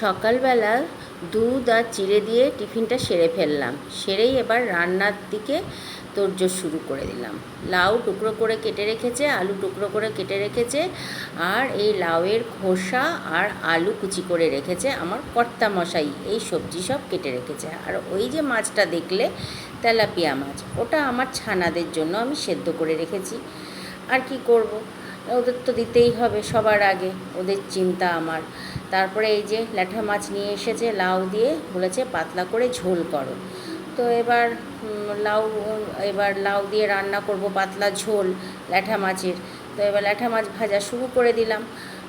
সকালবেলা দুধ আর চিড়ে দিয়ে টিফিনটা সেরে ফেললাম। সেরেই এবার রান্নার দিকে তোড়জোড় শুরু করে দিলাম। লাউ টুকরো করে কেটে রেখেছে, আলু টুকরো করে কেটে রেখেছে, আর এই লাউয়ের খোসা আর আলু কুচি করে রেখেছে আমার কর্তা মশাই এই সবজি সব কেটে রেখেছে। আর ওই যে মাছটা দেখলে, তেলাপিয়া মাছ, ওটা আমার ছানাদের জন্য আমি সেদ্ধ করে রেখেছি। আর কি করব? ওদের তো দিতেই হবে সবার আগে, ওদের চিন্তা আমার। তারপরে এই যে ল্যাঠা মাছ নিয়ে এসেছে, লাউ দিয়ে বলেছে পাতলা করে ঝোল করো। তো এবার লাউ এবার লাউ দিয়ে রান্না করব পাতলা ঝোল ল্যাঠা মাছের। তো এবার ল্যাঠা মাছ ভাজা শুরু করে দিলাম।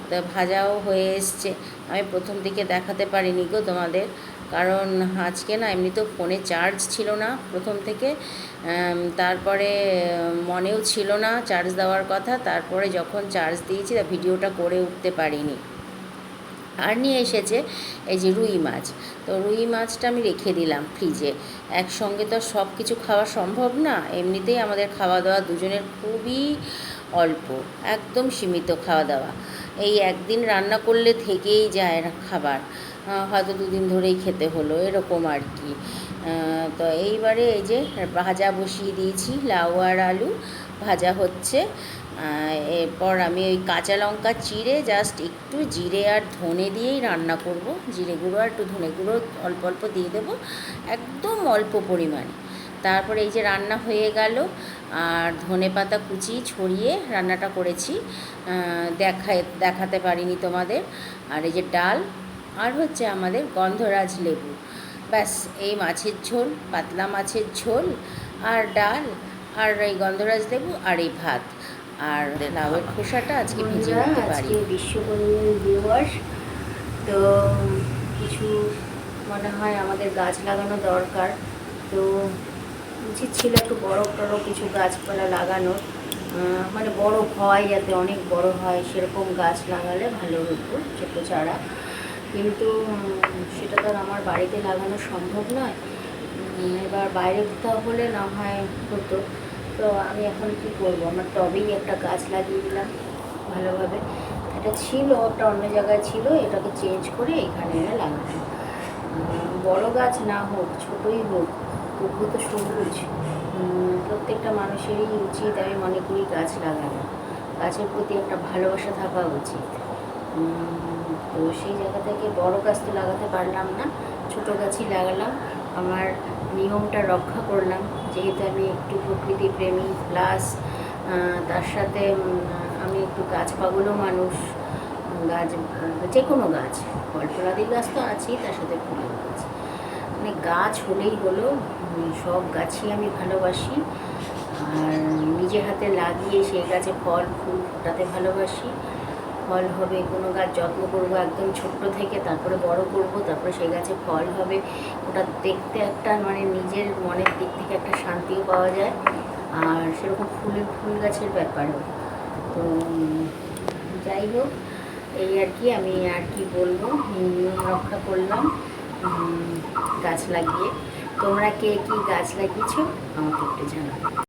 তো ভাজাও হয়ে এসছে। আমি প্রথম দিকে দেখাতে পারিনি গো তোমাদের। কারণ আজকে না এমনিতেও ফোনে চার্জ ছিল না প্রথম থেকে। তারপরে মনেও ছিল না চার্জ দেওয়ার কথা। তারপরে যখন চার্জ দিয়েছি তা ভিডিওটা করে উঠতে পারিনি। আর নিয়ে এসেছে এই যে রুই মাছ। তো রুই মাছটা আমি রেখে দিলাম ফ্রিজে একসঙ্গে তো সব কিছু খাওয়া সম্ভব না। এমনিতেই আমাদের খাওয়া দাওয়া দুজনের খুবই অল্প। একদম সীমিত খাওয়া দাওয়া। এই একদিন রান্না করলে থেকেই যায় খাবার। হয়তো দুদিন ধরেই খেতে হলো, এরকম আর কি। তো এইবারে এই যে ভাজা বসিয়ে দিয়েছি, লাউ আর আলু ভাজা হচ্ছে। এরপর আমি ওই কাঁচা লঙ্কা চিড়ে জাস্ট একটু জিরে আর ধনে দিয়েই রান্না করব। জিরে গুঁড়ো আর একটু ধনে গুঁড়ো অল্প অল্প দিয়ে দেবো, একদম অল্প পরিমাণে। তারপরে এই যে রান্না হয়ে গেল আর ধনে পাতা কুচি ছড়িয়ে রান্নাটা করেছি। দেখায় দেখাতে পারিনি তোমাদের। আর এই যে ডাল আর হচ্ছে আমাদের গন্ধরাজ লেবু। ব্যাস এই মাছের ঝোল পাতলা মাছের ঝোল আর ডাল আর এই গন্ধরাজ লেবু আর এই ভাত। আর লাউয়ের খোসাটা আজকে ভেজে নিতে পারি। বিশ্বকর্মী দিবস। তো কিছু মনে হয় আমাদের গাছ লাগানো দরকার। তো উচিত ছিল একটু বড় টড়ো কিছু গাছপালা লাগানো। আহ, মানে বড় হয় যাতে অনেক বড় হয় সেরকম গাছ লাগালে ভালো হতো ছোটো চারা। কিন্তু সেটা তো আমার বাড়িতে লাগানো সম্ভব নয়। এবার বাইরে কোথাও হলে না হয় হতো। তো আমি এখন কি করব? আমার টবেই একটা গাছ লাগিয়ে দিলাম ভালোভাবে। এটা ছিল একটা অন্য জায়গায় ছিল এটাকে চেঞ্জ করে এখানে উম, বড় গাছ না হোক ছোটই হোক তো সবুজ প্রত্যেকটা মানুষেরই উচিত আমি মনে করি গাছ লাগানো। গাছের প্রতি একটা ভালোবাসা থাকা উচিত। তো সেই জায়গা থেকে বড় গাছ তো লাগাতে পারলাম না, ছোট গাছই লাগালাম। আমার নিয়মটা রক্ষা করলাম। যেহেতু আমি একটু প্রকৃতি প্রেমী প্লাস তার সাথে আমি একটু গাছ পাগলও মানুষ। গাছ যে কোনো গাছ ফল গাছ তো আছেই, তার সাথে ফুলের গাছ। মানে গাছ হলেই হলো সব গাছই আমি ভালোবাসি। আর নিজের হাতে লাগিয়ে সেই গাছে ফল, ফুল ফোটাতে ভালোবাসি। ফল হবে, কোনো গাছ যত্ন করব একদম ছোট্ট থেকে, তারপরে বড় করব, তারপরে সেই গাছে ফল হবে। ওটা দেখতে একটা মানে নিজের মনের দিক থেকে একটা শান্তিও পাওয়া যায়। আর সেরকম ফুলের ফুল গাছের ব্যাপারও। তো, যাই হোক, এই আর কি, আমি আর কি বলব? রক্ষা করলাম। গাছ লাগিয়ে। তোমরা কে কি গাছ লাগিয়েছো? আমাকে একটু জানাও।